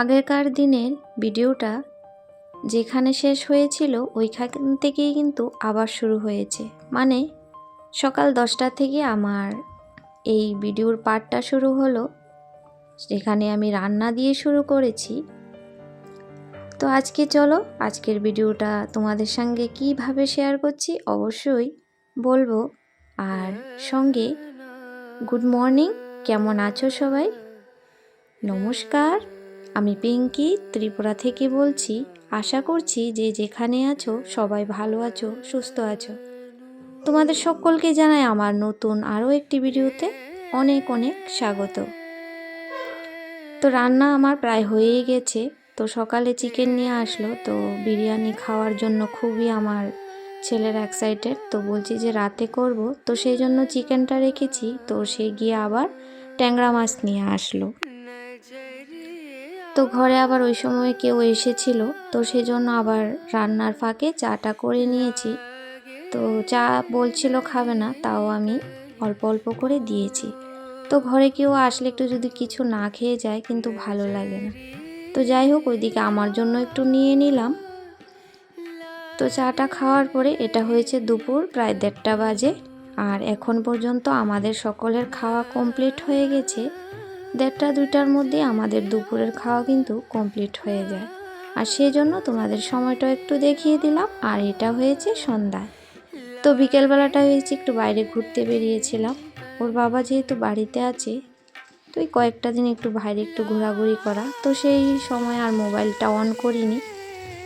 আগেকার দিনের ভিডিওটা যেখানে শেষ হয়েছিল, ওইখান থেকেই কিন্তু আবার শুরু হয়েছে। মানে সকাল দশটা থেকে আমার এই ভিডিওর পার্টটা শুরু হলো, যেখানে আমি রান্না দিয়ে শুরু করেছি। তো আজকে চলো, আজকের ভিডিওটা তোমাদের সঙ্গে কীভাবে শেয়ার করছি অবশ্যই বলব। আর সঙ্গে গুড মর্নিং কেমন আছো সবাই? নমস্কার। আমি পিঙ্কি ত্রিপুরা থেকে বলছি, আশা করছি যে যেখানে আছো, সবাই ভালো আছো, সুস্থ আছো। তোমাদের সকলকে জানাই আমার নতুন আরও একটি ভিডিওতে অনেক অনেক স্বাগত। তো রান্না আমার প্রায় হয়েই গেছে, তো সকালে চিকেন নিয়ে আসলো, তো বিরিয়ানি খাওয়ার জন্য খুবই আমার ছেলের এক্সাইটেড তো বলছি যে রাতে করব, তো সেই জন্য চিকেনটা রেখেছি, তো সে গিয়ে আবার ট্যাংরা মাছ নিয়ে আসলো। তো ঘরে আবার ওই সময় কেউ এসেছিল, তো সেজন্য আবার রান্নার ফাঁকে চাটা করে নিয়েছি। তো চা বলছিল খাবে না, তাও আমি অল্প অল্প করে দিয়েছি। তো ঘরে কেউ আসলে একটু যদি কিছু না খেয়ে যায়, কিন্তু ভালো লাগে না। তো যাই হোক, ওইদিকে আমার জন্য একটু নিয়ে নিলাম। তো চাটা খাওয়ার পরে এটা হয়েছে দুপুর, প্রায় দেড়টা বাজে। আর এখন পর্যন্ত আমাদের সকলের খাওয়া কমপ্লিট হয়ে গেছে। দেড়টা দুইটার মধ্যে আমাদের দুপুরের খাওয়া কিন্তু কমপ্লিট হয়ে যায়। আর সেই জন্য তোমাদের সময়টা একটু দেখিয়ে দিলাম, আর এটা হয়েছে সন্ধ্যায়। তো বিকেলবেলাটা হয়েছে একটু বাইরে ঘুরতে বেরিয়েছিলাম। ওর বাবা যেহেতু বাড়িতে আছে, তো এই কয়েকটা দিন একটু বাইরে একটু ঘোরাঘুরি করা। তো সেই সময় আর মোবাইলটা অন করিনি।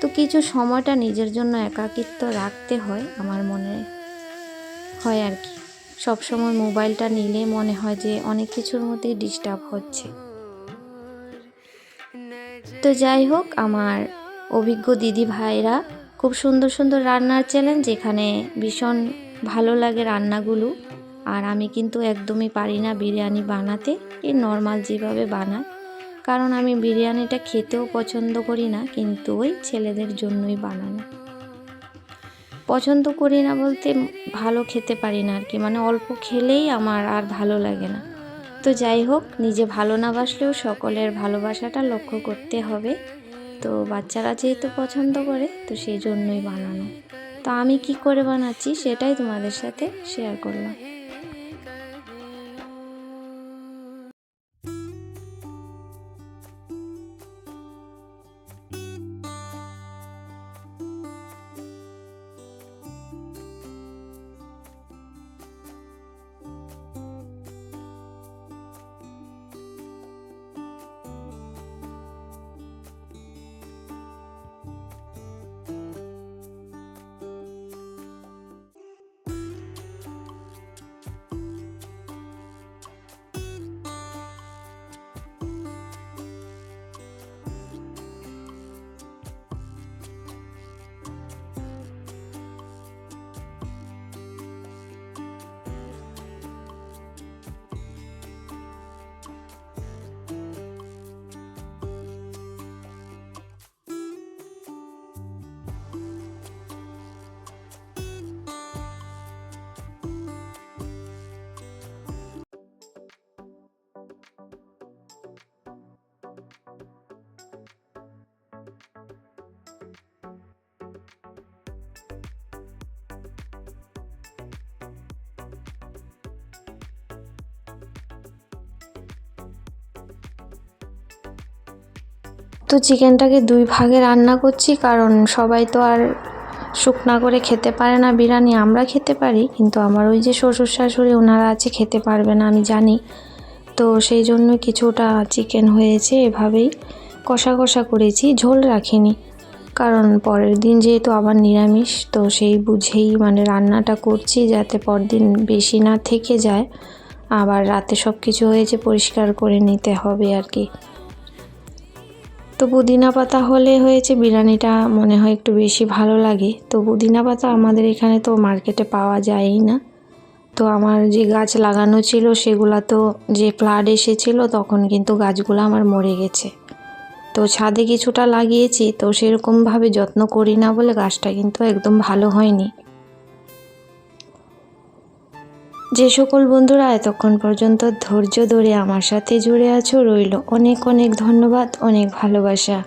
তো কিছু সময়টা নিজের জন্য একাকিত্ব রাখতে হয়, আমার মনে হয় আর কি। সব সময় মোবাইলটা নিলে মনে হয় যে অনেক কিছুর মধ্যেই ডিস্টার্ব হচ্ছে। তো যাই হোক, আমার অভিজ্ঞ দিদি ভাইরা খুব সুন্দর সুন্দর রান্নার চ্যালেঞ্জ যেখানে ভীষণ ভালো লাগে রান্নাগুলো। আর আমি কিন্তু একদমই পারি না বিরিয়ানি বানাতে, এই নর্মাল যেভাবে বানায় কারণ আমি বিরিয়ানিটা খেতেও পছন্দ করি না, কিন্তু ওই ছেলেদের জন্যই বানানো। পছন্দ করি না বলতে ভালো খেতে পারি না আর কি। মানে অল্প খেলেই আমার আর ভালো লাগে না। তো যাই হোক, নিজে ভালো না বাসলেও সকলের ভালোবাসাটা লক্ষ্য করতে হবে। তো বাচ্চারা যেহেতু পছন্দ করে, তো সেই জন্যই বানানো। তো আমি কি করে বানাচ্ছি সেটাই তোমাদের সাথে শেয়ার করলাম। তো চিকেনটাকে দুই ভাগে রান্না করছি, কারণ সবাই তো আর শুকনা করে খেতে পারে না বিরিয়ানি, আমরা খেতে পারি, কিন্তু আমার ওই যে শ্বশুর শাশুড়ি ওনারা আছে, খেতে পারবে না, আমি জানি। তো সেই জন্য কিছুটা চিকেন হয়েছে, এভাবেই কষা কষা করেছি, ঝোল রাখিনি। কারণ পরের দিন যেহেতু আবার নিরামিষ, তো সেই বুঝেই মানে রান্নাটা করছি, যাতে পরদিন বেশি না থেকে যায়। আবার রাতে সব কিছু হয়েছে, পরিষ্কার করে নিতে হবে আর কি। তো পুদিনা পাতা হলে হয়েছে বিরিয়ানিটা, মনে হয় একটু বেশি ভালো লাগে। তো পুদিনা পাতা আমাদের এখানে তো মার্কেটে পাওয়া যায়ই না। তো আমার যে গাছ লাগানো ছিল সেগুলা তো যে ফ্লাড এসেছিল তখন কিন্তু গাছগুলো আমার মরে গেছে। তো ছাদে কিছুটা লাগিয়েছি, তো সেরকমভাবে যত্ন করি না বলে গাছটা কিন্তু একদম ভালো হয়নি। যে সকল বন্ধুরা এতক্ষণ পর্যন্ত ধৈর্য ধরে আমার সাথে জুড়ে আছো, রইল অনেক অনেক ধন্যবাদ, অনেক ভালোবাসা।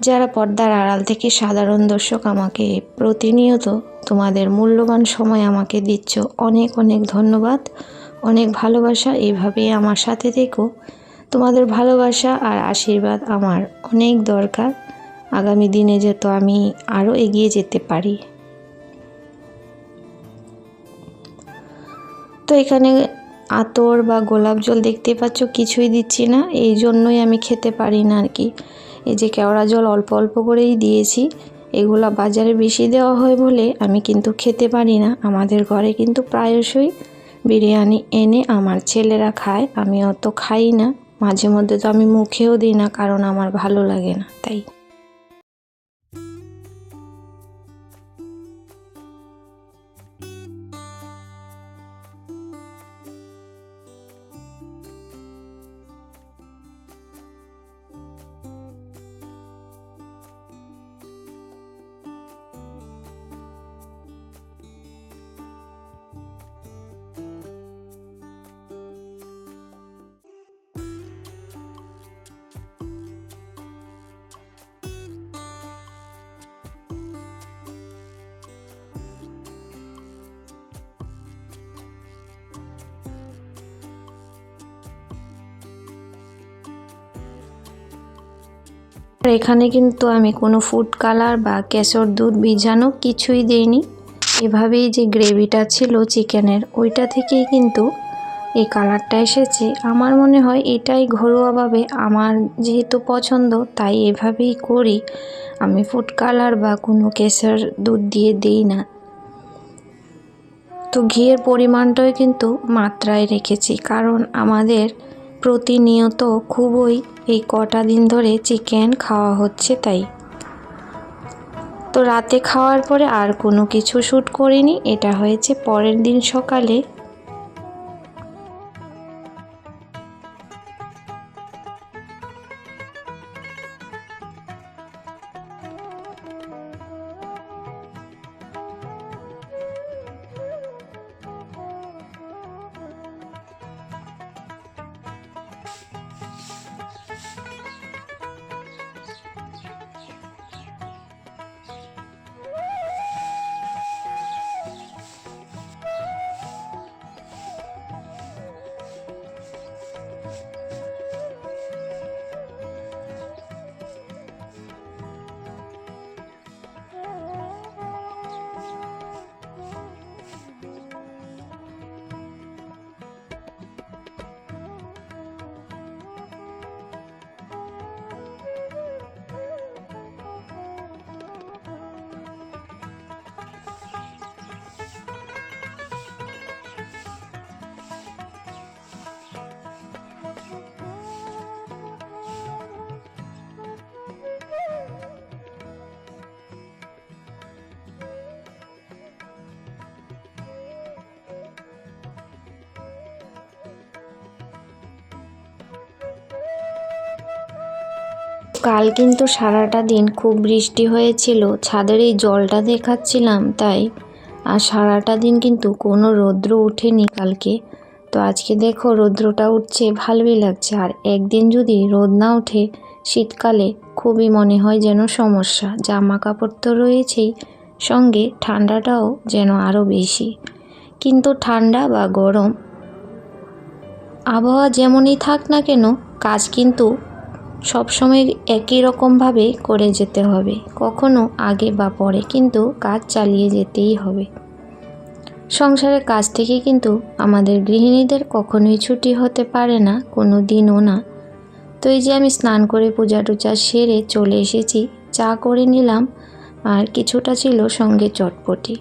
যারা পর্দার আড়াল থেকে সাধারণ দর্শক আমাকে প্রতিনিয়ত তোমাদের মূল্যবান সময় আমাকে দিচ্ছ, অনেক অনেক ধন্যবাদ, অনেক ভালোবাসা। এইভাবেই আমার সাথে থেকো। তোমাদের ভালোবাসা আর আশীর্বাদ আমার অনেক দরকার। আগামী দিনে যেত আমি আরও এগিয়ে যেতে পারি। তো এখানে আতর বা গোলাপ জল দেখতে পাচ্ছ, কিছুই দিচ্ছি না। এই জন্যই আমি খেতে পারি না আর কি। এই যে কেওড়া জল অল্প অল্প করেই দিয়েছি, এগুলো বাজারে বেশি দেওয়া হয় বলে আমি কিন্তু খেতে পারি না। আমাদের ঘরে কিন্তু প্রায়শই বিরিয়ানি এনে আমার ছেলেরা খায়, আমি অত খাই না। মাঝে মধ্যে তো আমি মুখেও দিই না, কারণ আমার ভালো লাগে না, তাই। আর এখানে কিন্তু আমি কোনো ফুড কালার বা কেশর দুধ বীজাণু কিছুই দিইনি। এভাবেই যে গ্রেভিটা ছিল চিকেনের ওইটা থেকেই কিন্তু এই কালারটা এসেছে। আমার মনে হয় এটাই ঘরোয়াভাবে আমার যেহেতু পছন্দ, তাই এভাবেই করি। আমি ফুড কালার বা কোনো কেশর দুধ দিয়ে দিই না। তো ঘিয়ের পরিমাণটাও কিন্তু মাত্রায় রেখেছি, কারণ আমাদের প্রতিনিয়ত খুবই এই কটা দিন ধরে চিকেন খাওয়া হচ্ছে তাই। তো রাতে খাওয়ার পরে আর কোনো কিছু শ্যুট করিনি, এটা হয়েছে পরের দিন সকালে কাল কিন্তু সারাটা দিন খুব বৃষ্টি হয়েছিল, ছাদের এই জলটা দেখাচ্ছিলাম তাই। আর সারাটা দিন কিন্তু কোনো রৌদ্র ওঠেনি কালকে। তো আজকে দেখো রৌদ্রটা উঠছে, ভালোই লাগছে। আর একদিন যদি রোদ না ওঠে, শীতকালে খুবই মনে হয় যেন সমস্যা। জামা কাপড় তো রয়েছেই, সঙ্গে ঠান্ডাটাও যেন আরও বেশি। কিন্তু ঠান্ডা বা গরম, আবহাওয়া যেমনই থাক না কেন, কাজ কিন্তু সবসময় একই রকমভাবে করে যেতে হবে, কখনো আগে বা পরে কিন্তু কাজ চালিয়ে যেতেই হবে। সংসারের কাজ থেকে কিন্তু আমাদের গৃহিণীদের কখনোই ছুটি হতে পারে না কোনো দিনও না। তো এই যে আমি স্নান করে পূজা টুজা সেরে চলে এসেছি, চা করে নিলাম, আর কিছুটা ছিল সঙ্গে চটপটি।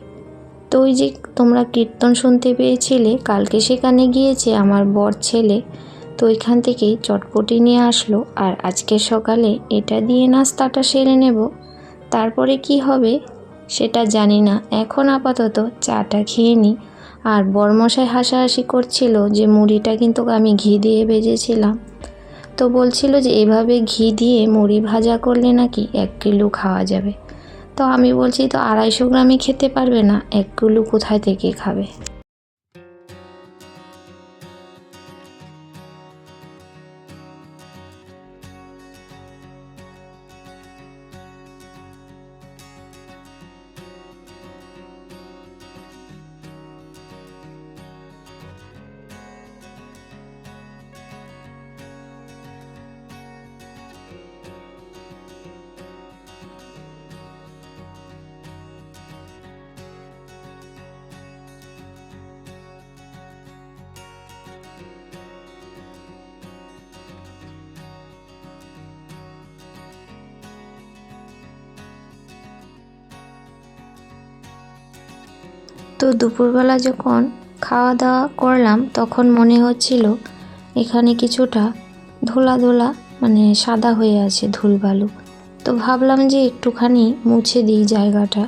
তো ওই যে তোমরা কীর্তন শুনতে পেয়েছিলে, কালকে সেখানে গিয়েছে আমার বর ছেলে তো ওইখান থেকেই চটপটি নিয়ে আসলো। আর আজকে সকালে এটা দিয়ে নাস্তাটা সেরে নেব। তারপরে কি হবে সেটা জানি না। এখন আপাতত চাটা খেয়ে নিই আর বরমশাই হাসাহাসি করছিল যে মুড়িটা কিন্তু আমি ঘি দিয়ে ভেজেছিলাম। তো বলছিল যে এভাবে ঘি দিয়ে মুড়ি ভাজা করলে নাকি এক কিলো খাওয়া যাবে। তো আমি বলছি, তো আড়াইশো গ্রামই খেতে পারবে না, এক কিলো কোথায় থেকে খাবে? তো দুপুরবেলা যখন খাওয়া দাওয়া করলাম, তখন মনে হচ্ছিল এখানে কিছুটা ধুলা ধুলা মানে সাদা হয়ে আছে ধুলবালু। তো ভাবলাম যে একটুখানি মুছে দিই জায়গাটা।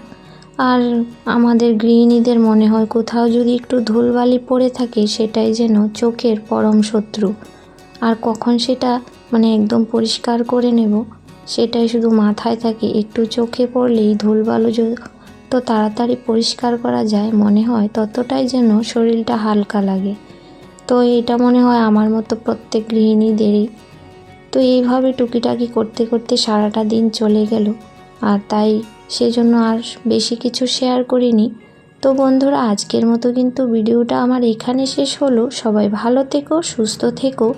আর আমাদের গৃহিণীদের মনে হয় কোথাও যদি একটু ধুলবালি পড়ে থাকে, সেটাই যেন চোখের পরম শত্রু। আর কখন সেটা মানে একদম পরিষ্কার করে নেব, সেটাই শুধু মাথায় থাকে। একটু চোখে পড়লেই ধুলবালু যত তাড়াতাড়ি পরিষ্কার করা যায় মনে হয়, ততটাই যেন শরীরটা হালকা লাগে। তো এটা মনে হয় আমার মতো প্রত্যেক গৃহিণীদেরই। তো এইভাবে টুকিটাকি করতে করতে সারাটা দিন চলে গেল। আর তাই সেজন্য আর বেশি কিছু শেয়ার করিনি। তো বন্ধুরা, আজকের মতো কিন্তু ভিডিওটা আমার এখানে শেষ হলো। সবাই ভালো থেকো, সুস্থ থেকো।